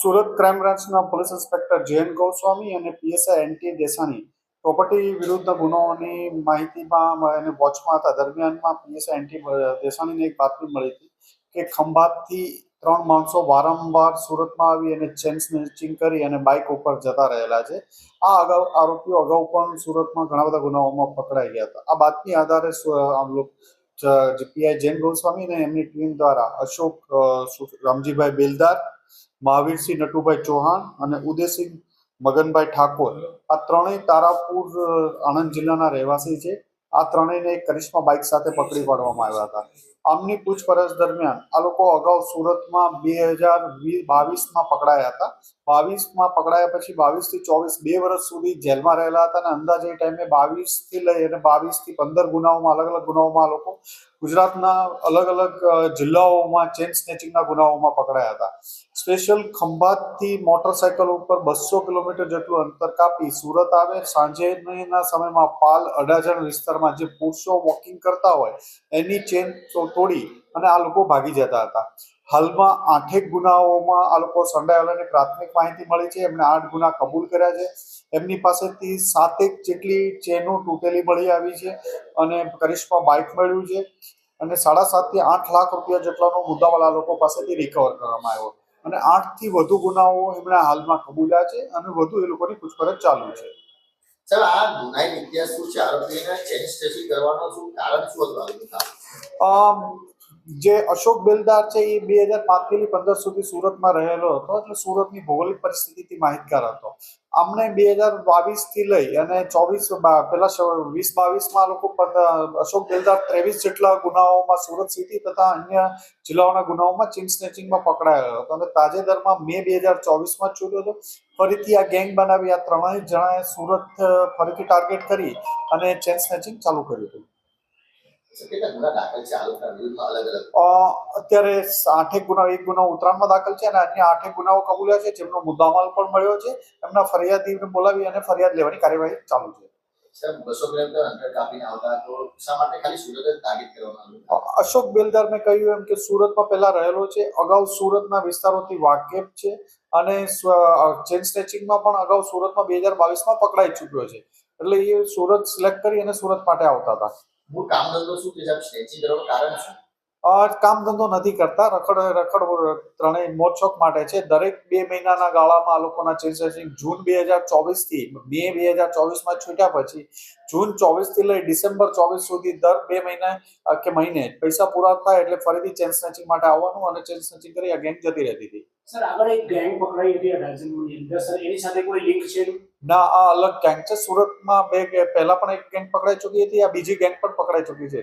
Surat crime બ્રાન્ચના police inspector Jayant Goswami અને PSI NT Desani property વિરુદ્ધના ગુનાઓની માહિતીમાં અને વોચમાં હતા. દરમિયાનમાં પીએસઆઈ એનટી દેસાણીને એક બાતમી મળી હતી કે ખંભાતથી ત્રણ માણસો વારંવાર સુરતમાં આવી અને ચેન સ્નેચિંગ કરી અને બાઇક ઉપર જતા રહેલા છે. આ અગાઉ, આરોપીઓ અગાઉ પણ સુરતમાં ઘણા બધા ગુનાઓમાં પકડાઈ ગયા હતા. આ બાતમી આધારે પીઆઈ જૈન ગોસ્વામી અને એમની ટીમ દ્વારા અશોક રામજીભાઈ બેલદાર મહાવીરસિંહ નટુભાઈ ચૌહાણ અને ઉદયસિંહ મગનભાઈ ઠાકોર. આ ત્રણેય તારાપુર આણંદ જિલ્લાના રહેવાસી છે. આ ત્રણેયને કરિશ્મા બાઇક સાથે પકડી પાડવામાં આવ્યા હતા. આમની પૂછપરછ દરમિયાન આ લોકો અગાઉ સુરતમાં બે હજાર બાવીસમાં પકડાયા હતા. બાવીસમાં પકડાયા પછી બાવીસથી ચોવીસ, બે વર્ષ સુધી જેલમાં રહેલા હતા અને અંદાજે ટાઈમે બાવીસથી લઈ અને બાવીસથી પંદર ગુનાઓમાં, અલગ અલગ ગુનાઓમાં આ લોકો ગુજરાતના અલગ અલગ જિલ્લાઓમાં ચેન સ્નેચિંગના ગુનાઓમાં પકડાયા હતા. સ્પેશિયલ ખંભાતથી મોટરસાયકલ ઉપર બસો કિલોમીટર જેટલું અંતર કાપી સુરત આવે, સાંજેના સમયમાં પાલ અડાજણ વિસ્તારમાં જે પુરુષો વોકિંગ કરતા હોય, એની ચેન તોડી અને આ લોકો ભાગી જતા હતા. હાલમાં આઠેક ગુનાઓમાં આ લોકો સંડાયેલાની પ્રાથમિક માહિતી મળી છે. એમણે આઠ ગુના કબૂલ કર્યા છે. એમની પાસેથી સાતેક જેટલી ચેનો તૂટેલી મળી આવી છે અને કરિશ્મા બાઇક મળ્યું છે અને સાડા સાતથી આઠ લાખ રૂપિયા જેટલાનો મુદ્દામાલ આ લોકો પાસેથી રિકવર કરવામાં આવ્યો અને આઠથી વધુ ગુનાઓ એમણે હાલમાં કબૂલ્યા છે અને વધુ એ લોકોની પૂછપરછ ચાલુ છે. સર આ ગુનાહિત ઇતિહાસ શું છે? આરોપીને ચેન કરવાનો શું કારણ શું હતું જે અશોક બેલદાર છે એ બે હજાર પાંચથી પંદર સુધી સુરતમાં રહેલો હતો એટલે સુરતની ભૌગોલિક પરિસ્થિતિથી માહિતગાર હતો. આમને બે હજાર બાવીસથી લઈ અને ચોવીસ પેલા વીસ બાવીસમાં લોકો અશોક બેલદાર ત્રેવીસ જેટલા ગુનાઓમાં સુરત સિટી તથા અન્ય જિલ્લાઓના ગુનાઓમાં ચીન સ્નેચિંગમાં પકડાયેલો હતો અને તાજેતરમાં મે બે હજાર ચોવીસમાં છૂટ્યો હતો. ફરીથી આ ગેંગ બનાવી આ ત્રણેય જણાએ સુરત ફરીથી ટાર્ગેટ કરી અને ચેન સ્નેચિંગ ચાલુ કર્યું હતું. અત્યારે આઠેક ગુના એક ગુનાઓ ઉત્તરાયણમાં દાખલ છે અને અન્ય આઠેક ગુનાઓ કબૂલ્યા છે. જેમનો મુદ્દામાલ પણ મળ્યો છે. એમના ફરિયાદીને બોલાવી અને ફરિયાદ લેવાની કાર્યવાહી ચાલુ છે. અશોક બેલદાર મેં કહ્યું એમ કે સુરતમાં પહેલા રહેલો છે. અગાઉ સુરતના વિસ્તારોથી વાકેફ છે અને ચેન સ્નેચિંગમાં પણ અગાઉ સુરતમાં બે હજાર બાવીસમાં પકડાઈ ચૂક્યો છે. એટલે એ સુરત સિલેક્ટ કરી અને સુરત માટે આવતા હતા. મૂળ કામ ધંધો શું છે? સાહેબ સ્નેચિંગ કરવાનું કારણ શું? કામ ધંધો નથી કરતા. રખડ રખડ ત્રણેય મોજશોખ માટે છે. દરેક બે મહિનાના ગાળામાં આ લોકોના ચેન્જિંગ જૂન બે હજાર ચોવીસથી મે બે હજાર ચોવીસમાં છૂટ્યા પછી જૂન ચોવીસથી લઈ ડિસેમ્બર ચોવીસ સુધી દર બે મહિને કે મહિને પૈસા પૂરા થાય એટલે ફરીથી ચેન સ્નેચિંગ માટે આવવાનું અને ચેન સ્નેચિંગ કરી આ ગેંગ જતી રહેતી હતી. સર આગળ એક ગેંગ પકડાઈ હતી અડાજણની અંદર. સર એની સાથે કોઈ લિંક છે? ના, આ અલગ ગેંગ છે. સુરતમાં બે પહેલા પણ એક ગેંગ પકડાઈ ચૂકી હતી, આ બીજી ગેંગ પણ પકડાઈ ચૂકી છે.